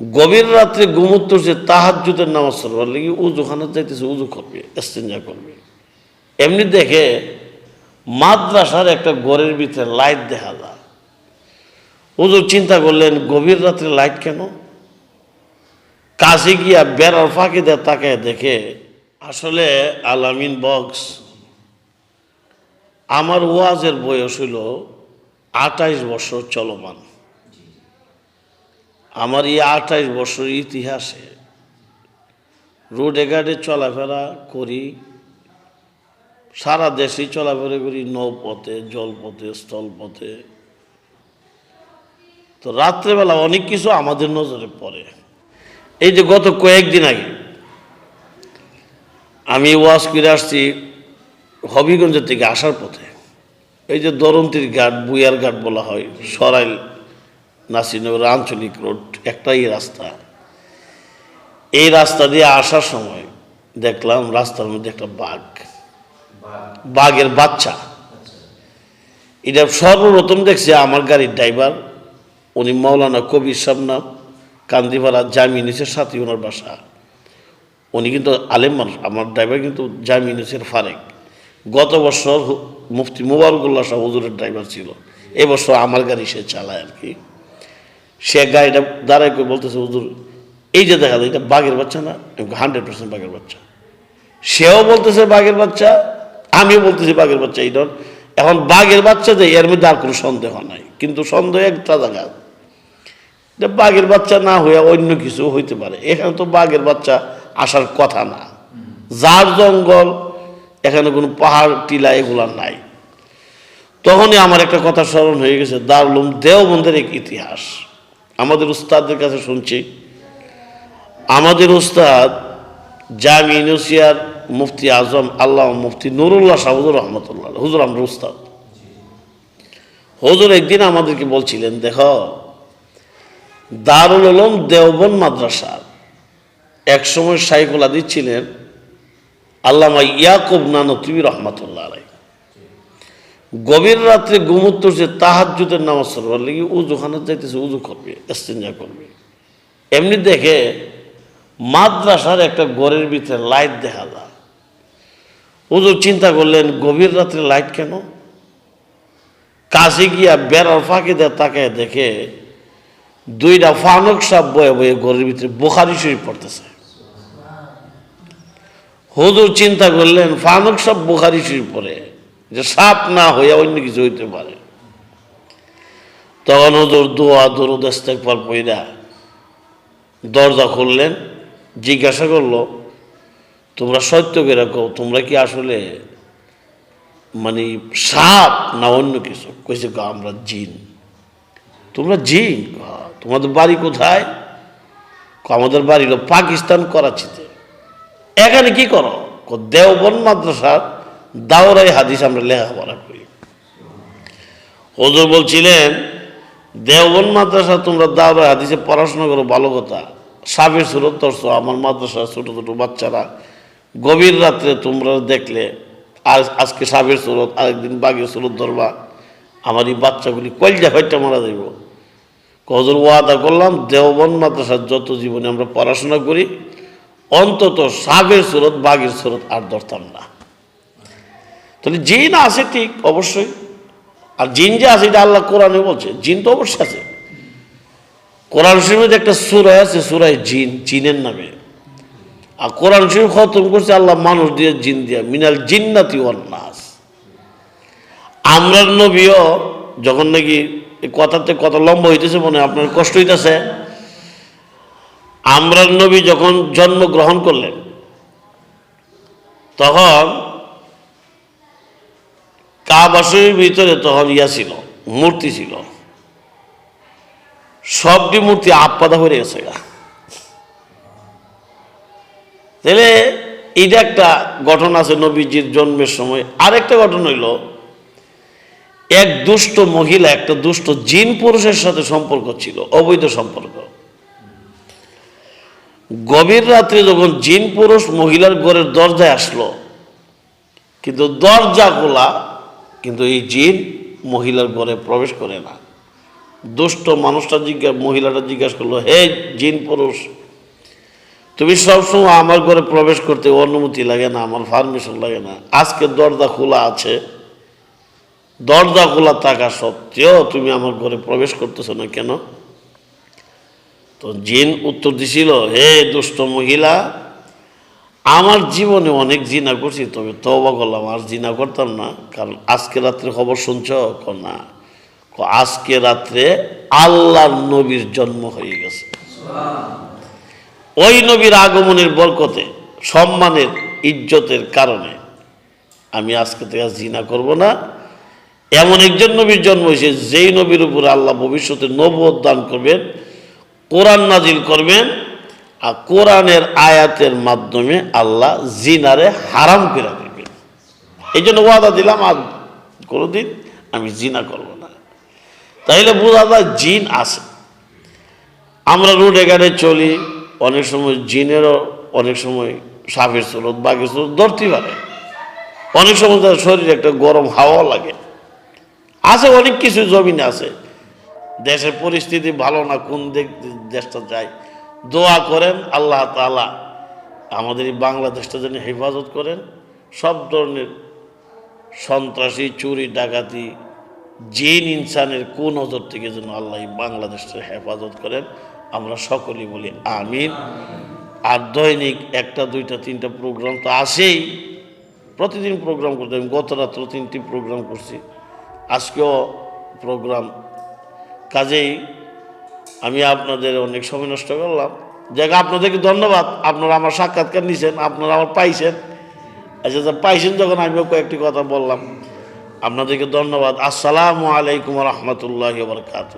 গভীর রাত্রে ঘুমুত্তর যে তাহাজ্জুদের নামাজ পড়বার লেগে উজুখানা যাইতেছে উজু করবে এস্তেঞ্জা করবে। এমনি দেখে মাদ্রাসার একটা ঘরের ভিতরে লাইট দেখা যায়। হুজুর চিন্তা করলেন, গভীর রাত্রে লাইট কেন? কাছে গিয়া বেড়ার ফাঁকে দেয় তাকে দেখে, আসলে আলামিন বক্স, আমার ওয়াজের বয়স হইল আঠাইশ বছর চলমান। আমার এই আঠাইশ বছর ইতিহাসে রোডে ঘাটে চলাফেরা করি, সারা দেশেই চলাফেরা করি, নৌপথে, জলপথে, স্থলপথে। তো রাত্রেবেলা অনেক কিছু আমাদের নজরে পড়ে। এই যে গত কয়েকদিন আগে আমি ওয়াজ করে আসছি হবিগঞ্জের থেকে আসার পথে। এই যে দরন্তির ঘাট বুয়ার ঘাট বলা হয়, সরাইল নাসিনগর আঞ্চলিক রোড, একটাই রাস্তা। এই রাস্তা দিয়ে আসার সময় দেখলাম রাস্তার মধ্যে একটা বাঘ। বাঘের বাচ্চা। এটা সর্বপ্রথম দেখছি আমার গাড়ির ড্রাইভার, উনি মৌলানা কবির সামনাম কান্দিপাড়া জামিনিসের সাথে ওনার বাসা। উনি কিন্তু আলেম মানুষ, আমার ড্রাইভার কিন্তু জামিনিসের ফারেক। গত বছর মুফতি মুবারকুল্লাহ শাহ হুজুরের ড্রাইভার ছিল। এবছর আমার গাড়ি সে চালায় আর কি। সে গাড়িটা দাঁড়ায় করে বলতেছে, হুজুর, এই যে দেখা যায়, এটা বাঘের বাচ্চা না? হান্ড্রেড পার্সেন্ট বাঘের বাচ্চা। সেও বলতেছে, বাঘের বাচ্চা। আমিও বলতেছি, বাঘের বাচ্চা, এই ধর, এখন বাঘের বাচ্চা যে, এর মধ্যে আর কোনো সন্দেহ নাই। কিন্তু সন্দেহ একটা জায়গা যে বাঘের বাচ্চা না হয়ে অন্য কিছু হইতে পারে। এখানে তো বাঘের বাচ্চা আসার কথা না। যার জঙ্গল, এখানে কোনো পাহাড়, টিলা এগুলা নাই। তখনই আমার একটা কথা স্মরণ হয়ে গেছে দারুলুম দেওবন্দের এক ইতিহাস। আমাদের উস্তাদের কাছে শুনছি। আমাদের উস্তাদ জাম ইউনিভার্সিয়ার মুফতি আজম, আল্লাহ মুফতি নুরুল্লাহ সাহুদুর রহমতুল্লাহ হুজুর, আমরা উস্তাদ। হুজুর একদিন আমাদেরকে বলছিলেন, দেখো, দারুল আলম দেওবন মাদ্রাসা একসময় সাইকুল আদি ছিলেন আল্লামা ইয়াকুব নানতুবি রহমতুল্লাহ গভীর রাত্রে ঘুমুত্তর যে তাহাজ্জুদের নামাজ পড়বার লেগে উজুখানা যাইতেছে, উজু করবে এস্তেঞ্জা করবে। এমনি দেখে মাদ্রাসার একটা ঘরের ভিতরে লাইট দেখা যায়। হুজুর চিন্তা করলেন, গভীর রাত্রে লাইট কেন? কাছে গিয়া বেড়ার ফাঁকে দেয় তাকে দেখে দুইটা ফানক সাপ বয়ে বয়ে ঘরের ভিতরে বোখারি শরীফ পড়তেছে। হুজুর চিন্তা করলেন, ফানক সাপ বোখারি শরীফ পড়ে। যে সাপ না হইয়া অন্য কিছু হইতে পারে। তখন হুজুর দোয়া দরুদ ইস্তেকবার পইরা দরজা খুললেন জিজ্ঞাসা করল তোমরা সত্য করে কও তোমরা কি আসলে মানে সাপ না অন্য কিছু? কইছে গো, আমরা জিন। তোমরা জিন? তোমাদের বাড়ি কোথায়? আমাদের বাড়ি হলো পাকিস্তান করাচিতে। এখানে কি করো? দেওবন মাদ্রাসার দাওরাই হাদিস আমরা লেখাপড়া করি। হজুর বলছিলেন দেওবন মাদ্রাসা তোমরা দাওরাই হাদিসে পড়াশোনা করো, ভালো কথা। সাবের সুরত ধরছো, আমার মাদ্রাসা ছোট ছোট বাচ্চারা। গভীর রাত্রে তোমরা দেখলে, আজ, আজকে সাবের সুরত, আরেকদিন বাঘের সুরত ধরবা। আমার এই বাচ্চাগুলি কলজা হইটা মারা যাইব। কজর ওয়াদা করলাম দেওবন মাদ্রাসার যত জীবনে আমরা পড়াশোনা করি, অন্তত সাবের সুরত, বাঘের সুরত আর ধরতাম না। তাহলে জিন আছে ঠিক, অবশ্যই। আর জিন যে আছে, এটা আল্লাহ কোরআনে বলছে, জিন তো অবশ্যই আছে। কোরআন শরীফের একটা সুরায় আছে, সুরায় জিন, জিনের নামে। আর কোরআন শরীফ খতম করছে আল্লাহ মানুষ দিয়ে জিন দিয়া, মিনাল জিন্নাতি নাস। আমরার নবীও যখন নাকি এই কথাতে কত লম্বা হইতেছে মনে আপনার কষ্ট হইতেছে। আমরার নবী যখন জন্মগ্রহণ করলেন, তখন কাবাসের ভিতরে তখন ইয়া ছিল, মূর্তি ছিল। সবটি মূর্তি আপাদা হয়ে গেছে তাহলে এটা একটা ঘটনা আছে নবীজির জন্মের সময়। আরেকটা ঘটনা হইল, এক দুষ্ট মহিলা, একটা দুষ্ট জিন পুরুষের সাথে সম্পর্ক ছিল, অবৈধ সম্পর্ক। গভীর রাত্রে যখন জিন পুরুষ মহিলার ঘরের দরজায় আসলো, কিন্তু দরজা খোলা কিন্তু এই জিন মহিলার ঘরে প্রবেশ করে না। দুষ্ট মানুষটা জিজ্ঞাসা মহিলাটা জিজ্ঞাসা করল, হে জিন পুরুষ, তুমি সবসময় আমার ঘরে প্রবেশ করতে অনুমতি লাগে না, আমার পারমিশন লাগে না। আজকে দরজা খোলা আছে। দরজা খোলা থাকা সত্ত্বেও তুমি আমার ঘরে প্রবেশ করতেছো না কেন? তো জিন উত্তর দিছিল, হে দুষ্ট মহিলা আমার জীবনে অনেক জিনা করছি, তবে তবা করলাম, আর জিনা করতাম না, কারণ আজকে রাত্রে খবর শুনছ? না। আজকে রাত্রে আল্লাহর নবীর জন্ম হয়ে গেছে। ওই নবীর আগমনের বরকতে, সম্মানের, ইজ্জতের কারণে আমি আজকে থেকে জিনা করব না। এমন একজন নবীর জন্ম হয়েছে, যেই নবীর উপর আল্লাহ ভবিষ্যতে নবদ দান করবেন, কোরআন নাজিল করবেন আর কোরআনের আয়াতের মাধ্যমে আল্লাহ জিনারে হারাম করে দেবেন। এই জন্য ওয়াদা দিলাম, আর কোনোদিন আমি জিনা করব না। তাইলে বোঝা যায় জিন আছে। আমরা রোডে গাড়ি চলি, অনেক সময় জিনেরও অনেক সময় সাপের স্রোত, বাঘের স্রোত ধরতে পারে। অনেক সময় তার শরীরে একটা গরম হাওয়া লাগে। আছে অনেক কিছু জমিনে আছে। দেশের পরিস্থিতি ভালো না, কোন দেশটা যায়। দোয়া করেন, আল্লাহ তালা আমাদের এই বাংলাদেশটা যেন হেফাজত করেন। সব ধরনের সন্ত্রাসী, চুরি, ডাকাতি, জিন, ইনসানের কোন নজর থেকে যেন আল্লাহ বাংলাদেশটা হেফাজত করেন, আমরা সকলেই বলি আমিন। আর দৈনিক একটা, দুইটা, তিনটা প্রোগ্রাম তো আসেই প্রতিদিন প্রোগ্রাম করতে আমি গত রাত্র তিনটি প্রোগ্রাম করছি। আজকেও প্রোগ্রাম কাজেই আমি আপনাদের অনেক সময় নষ্ট করলাম। যাক, আপনাদেরকে ধন্যবাদ। আপনারা আমার সাক্ষাৎকার নিছেন, আপনারা আমার পাইছেন। আচ্ছা পাইছেন যখন আমিও কয়েকটি কথা বললাম। আপনাদেরকে ধন্যবাদ। আসসালামু আলাইকুম রহমতুল্লাহ বরকাত